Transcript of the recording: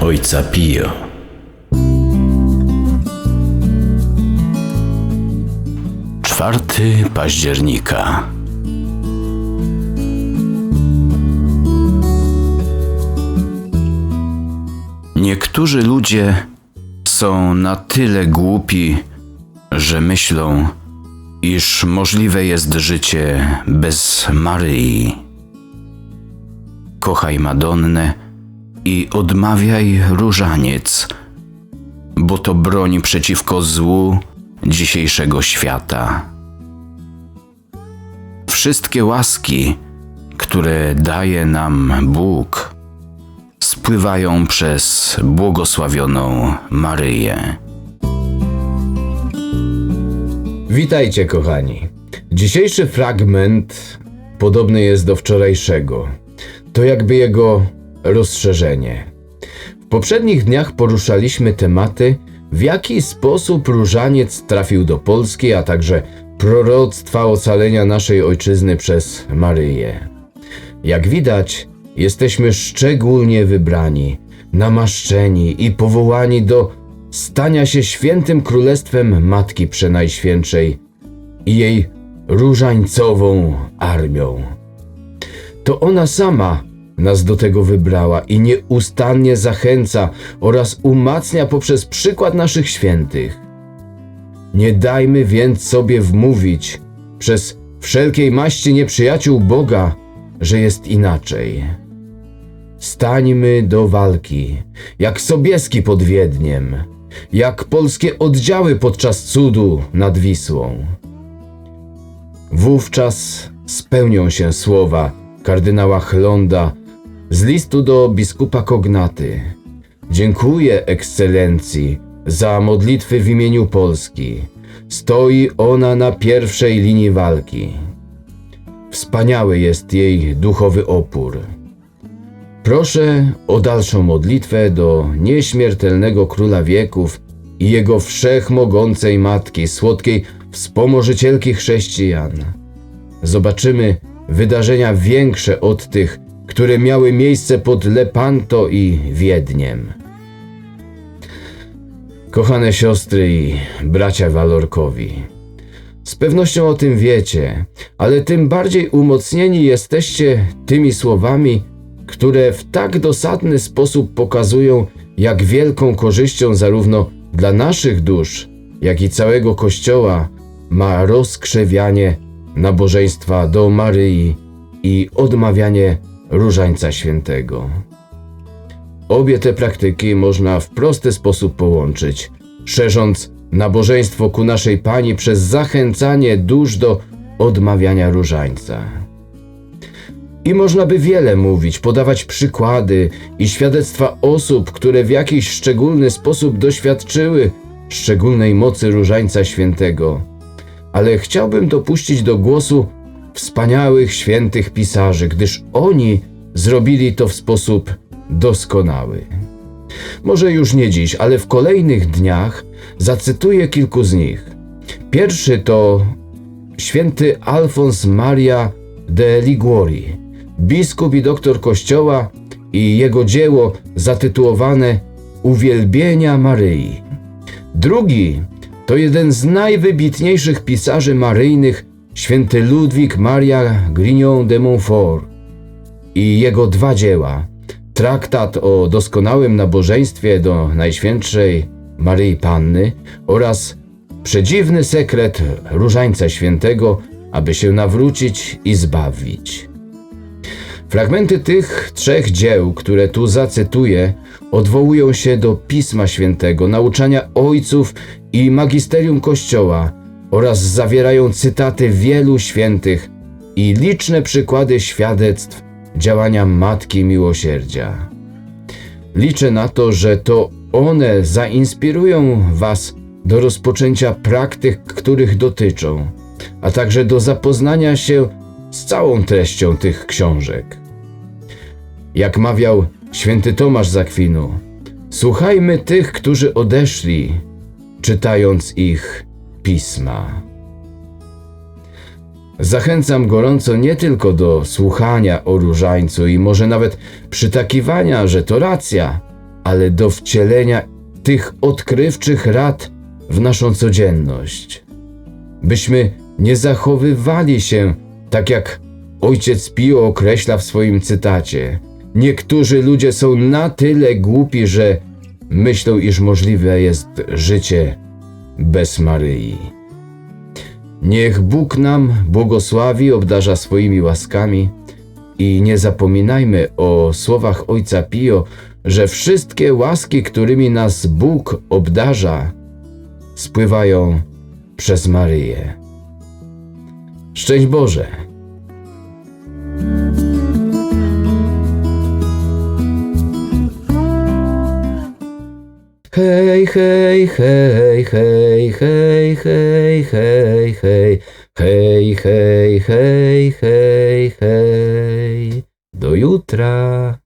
Ojca Pio. Czwarty października. Niektórzy ludzie są na tyle głupi, że myślą, iż możliwe jest życie bez Maryi. Kochaj Madonnę i odmawiaj różaniec, bo to broń przeciwko złu dzisiejszego świata. Wszystkie łaski, które daje nam Bóg, spływają przez błogosławioną Maryję. Witajcie, kochani. Dzisiejszy fragment podobny jest do wczorajszego. To jakby jego rozszerzenie. W poprzednich dniach poruszaliśmy tematy, w jaki sposób różaniec trafił do Polski, a także proroctwa ocalenia naszej ojczyzny przez Maryję. Jak widać, jesteśmy szczególnie wybrani, namaszczeni i powołani do stania się świętym królestwem Matki Przenajświętszej i jej różańcową armią. To ona sama nas do tego wybrała i nieustannie zachęca oraz umacnia poprzez przykład naszych świętych. Nie dajmy więc sobie wmówić przez wszelkiej maści nieprzyjaciół Boga, że jest inaczej. Stańmy do walki, jak Sobieski pod Wiedniem, jak polskie oddziały podczas cudu nad Wisłą. Wówczas spełnią się słowa kardynała Chlonda z listu do biskupa Kognaty. Dziękuję, ekscelencji, za modlitwy w imieniu Polski. Stoi ona na pierwszej linii walki. Wspaniały jest jej duchowy opór. Proszę o dalszą modlitwę do nieśmiertelnego króla wieków i jego wszechmogącej matki, słodkiej wspomożycielki chrześcijan. Zobaczymy wydarzenia większe od tych, które miały miejsce pod Lepanto i Wiedniem. Kochane siostry i bracia Walorkowi, z pewnością o tym wiecie, ale tym bardziej umocnieni jesteście tymi słowami, które w tak dosadny sposób pokazują, jak wielką korzyścią zarówno dla naszych dusz, jak i całego Kościoła ma rozkrzewianie nabożeństwa do Maryi i odmawianie Różańca Świętego. Obie te praktyki można w prosty sposób połączyć, szerząc nabożeństwo ku naszej Pani przez zachęcanie dusz do odmawiania różańca. I można by wiele mówić, podawać przykłady i świadectwa osób, które w jakiś szczególny sposób doświadczyły szczególnej mocy Różańca Świętego. Ale chciałbym dopuścić do głosu wspaniałych świętych pisarzy, gdyż oni zrobili to w sposób doskonały. Może już nie dziś, ale w kolejnych dniach zacytuję kilku z nich. Pierwszy to święty Alfons Maria de Liguori, biskup i doktor Kościoła i jego dzieło zatytułowane Uwielbienia Maryi. Drugi to jeden z najwybitniejszych pisarzy maryjnych, święty Ludwik Maria Grignon de Montfort i jego dwa dzieła. Traktat o doskonałym nabożeństwie do Najświętszej Maryi Panny oraz przedziwny sekret Różańca Świętego, aby się nawrócić i zbawić. Fragmenty tych trzech dzieł, które tu zacytuję, odwołują się do Pisma Świętego, nauczania ojców i magisterium Kościoła oraz zawierają cytaty wielu świętych i liczne przykłady świadectw działania Matki Miłosierdzia. Liczę na to, że to one zainspirują Was do rozpoczęcia praktyk, których dotyczą, a także do zapoznania się z całą treścią tych książek. Jak mawiał święty Tomasz Zakwinu, słuchajmy tych, którzy odeszli, czytając ich pisma. Zachęcam gorąco nie tylko do słuchania o różańcu i może nawet przytakiwania, że to racja, ale do wcielenia tych odkrywczych rad w naszą codzienność. Byśmy nie zachowywali się tak jak ojciec Pio określa w swoim cytacie. Niektórzy ludzie są na tyle głupi, że myślą, iż możliwe jest życie bez Maryi. Niech Bóg nam błogosławi, obdarza swoimi łaskami i nie zapominajmy o słowach Ojca Pio, że wszystkie łaski, którymi nas Bóg obdarza, spływają przez Maryję. Szczęść Boże! Hej, hej, hej, hej, hej, hej, hej, hej, hej, hej, hej, hej, hej. Do jutra.